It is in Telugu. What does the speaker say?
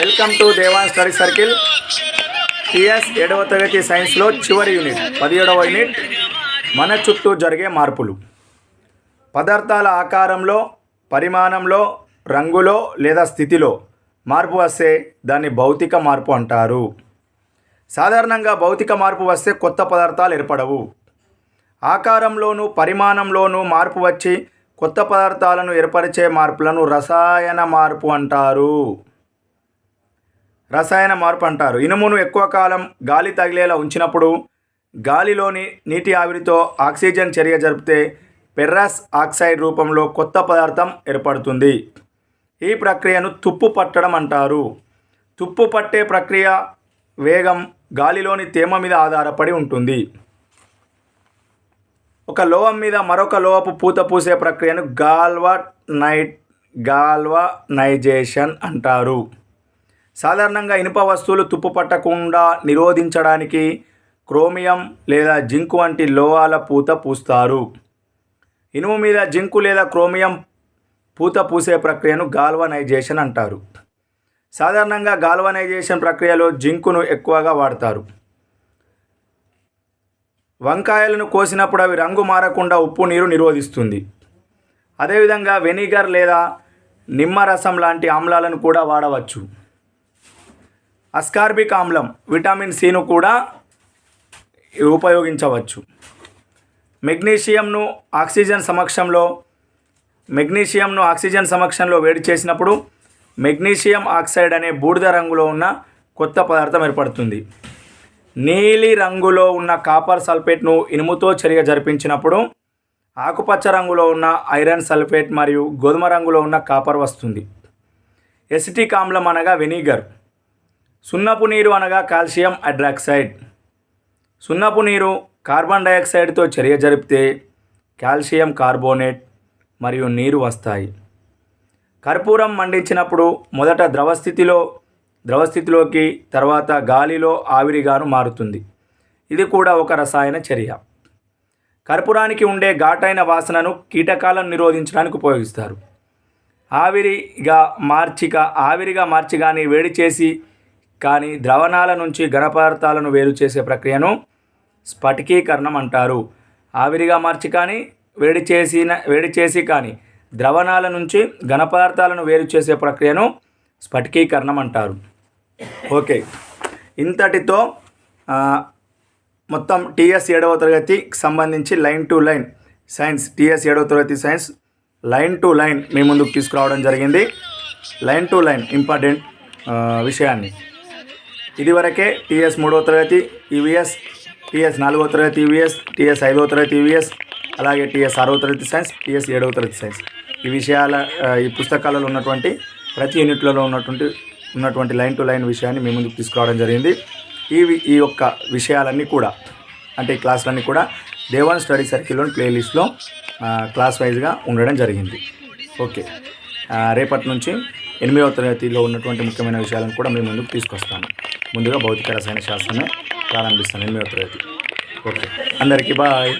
Welcome to Devan study circle TS ఏడవ తరగతి సైన్స్లో చివరి యూనిట్ పదిహేడవ యూనిట్ మన చుట్టూ జరిగే మార్పులు. పదార్థాల ఆకారంలో పరిమాణంలో రంగులో లేదా స్థితిలో మార్పు వస్తే దాన్ని భౌతిక మార్పు అంటారు. సాధారణంగా భౌతిక మార్పు వస్తే కొత్త పదార్థాలు ఏర్పడవు. ఆకారంలోనూ పరిమాణంలోనూ మార్పు వచ్చి కొత్త పదార్థాలను ఏర్పరిచే మార్పులను రసాయన మార్పు అంటారు. రసాయన మార్పు అంటారు. ఇనుమును ఎక్కువ కాలం గాలి తగిలేలా ఉంచినప్పుడు గాలిలోని నీటి ఆవిరితో ఆక్సిజన్ చర్య జరిపితే పెర్రస్ ఆక్సైడ్ రూపంలో కొత్త పదార్థం ఏర్పడుతుంది. ఈ ప్రక్రియను తుప్పు పట్టడం అంటారు. తుప్పు పట్టే ప్రక్రియ వేగం గాలిలోని తేమ మీద ఆధారపడి ఉంటుంది. ఒక లోహం మీద మరొక లోహపు పూత పూసే ప్రక్రియను గాల్వా నైట్ గాల్వనైజేషన్ అంటారు. సాధారణంగా ఇనుప వస్తువులు తుప్పు పట్టకుండా నిరోధించడానికి క్రోమియం లేదా జింకు వంటి లోహాల పూత పూస్తారు. ఇనుము మీద జింకు లేదా క్రోమియం పూత పూసే ప్రక్రియను గాల్వనైజేషన్ అంటారు. సాధారణంగా గాల్వనైజేషన్ ప్రక్రియలో జింకును ఎక్కువగా వాడతారు. వంకాయలను కోసినప్పుడు అవి రంగు మారకుండా ఉప్పు నీరు నిరోధిస్తుంది. అదేవిధంగా వెనిగర్ లేదా నిమ్మరసం లాంటి ఆమ్లాలను కూడా వాడవచ్చు. అస్కార్బిక్ ఆమ్లం విటమిన్ సిను కూడా ఉపయోగించవచ్చు. మెగ్నీషియంను ఆక్సిజన్ సమక్షంలో మెగ్నీషియంను ఆక్సిజన్ సమక్షంలో వేడి చేసినప్పుడు మెగ్నీషియం ఆక్సైడ్ అనే బూడిద రంగులో ఉన్న కొత్త పదార్థం ఏర్పడుతుంది. నీలి రంగులో ఉన్న కాపర్ సల్ఫేట్ను ఇనుముతో చర్య జరిపించినప్పుడు ఆకుపచ్చ రంగులో ఉన్న ఐరన్ సల్ఫేట్ మరియు గోధుమ రంగులో ఉన్న కాపర్ వస్తుంది. ఎసిటిక్ ఆమ్లం అనగా వెనిగర్. సున్నపు నీరు అనగా కాల్షియం హైడ్రాక్సైడ్. సున్నపు నీరు కార్బన్ డయాక్సైడ్తో చర్య జరిపితే కాల్షియం కార్బోనేట్ మరియు నీరు వస్తాయి. కర్పూరం మండించినప్పుడు మొదట ద్రవస్థితిలో ద్రవస్థితిలోకి తర్వాత గాలిలో ఆవిరిగాను మారుతుంది. ఇది కూడా ఒక రసాయన చర్య. కర్పూరానికి ఉండే ఘాటైన వాసనను కీటకాలను నిరోధించడానికి ఉపయోగిస్తారు. ఆవిరిగా మార్చిక ఆవిరిగా మార్చి కానీ వేడి చేసి కానీ ద్రవణాల నుంచి ఘనపదార్థాలను వేరు చేసే ప్రక్రియను స్ఫటికీకరణం అంటారు. ఆవిరిగా మార్చి కానీ వేడి చేసిన వేడి చేసి కానీ ద్రవణాల నుంచి ఘనపదార్థాలను వేరు చేసే ప్రక్రియను స్ఫటికీకరణం అంటారు. ఓకే. ఇంతటితో మొత్తం టీఎస్ ఏడవ తరగతికి సంబంధించి line to line science TS ఏడవ తరగతి సైన్స్ లైన్ టు లైన్ మీ ముందుకు తీసుకురావడం జరిగింది. లైన్ టు లైన్ ఇంపార్టెంట్ విషయాన్ని. ఇదివరకే టీఎస్ మూడవ తరగతి ఈవీఎస్ టీఎస్ నాలుగో తరగతి ఈవీఎస్ టీఎస్ ఐదవ తరగతి ఈవీఎస్ అలాగే టీఎస్ ఆరవ తరగతి సైన్స్ టీఎస్ ఏడవ తరగతి సైన్స్. ఈ విషయాల ఈ పుస్తకాలలో ఉన్నటువంటి ప్రతి యూనిట్లలో ఉన్నటువంటి ఉన్నటువంటి లైన్ టు లైన్ విషయాన్ని మీ ముందుకు తీసుకురావడం జరిగింది. ఈ ఈ యొక్క విషయాలన్నీ కూడా అంటే ఈ క్లాసులన్నీ కూడా దేవాన్ స్టడీ సర్కిల్లోని ప్లేలిస్ట్లో క్లాస్ వైజ్గా ఉండడం జరిగింది. ఓకే. రేపటి నుంచి ఎనిమిదవ తరగతిలో ఉన్నటువంటి ముఖ్యమైన విషయాలను కూడా మీ ముందుకు తీసుకొస్తాను. ముందుగా భౌతిక రసాయన శాస్త్రమే ప్రారంభిస్తాను ఎనిమిదవ తరగతి. ఓకే. అందరికీ బాయ్.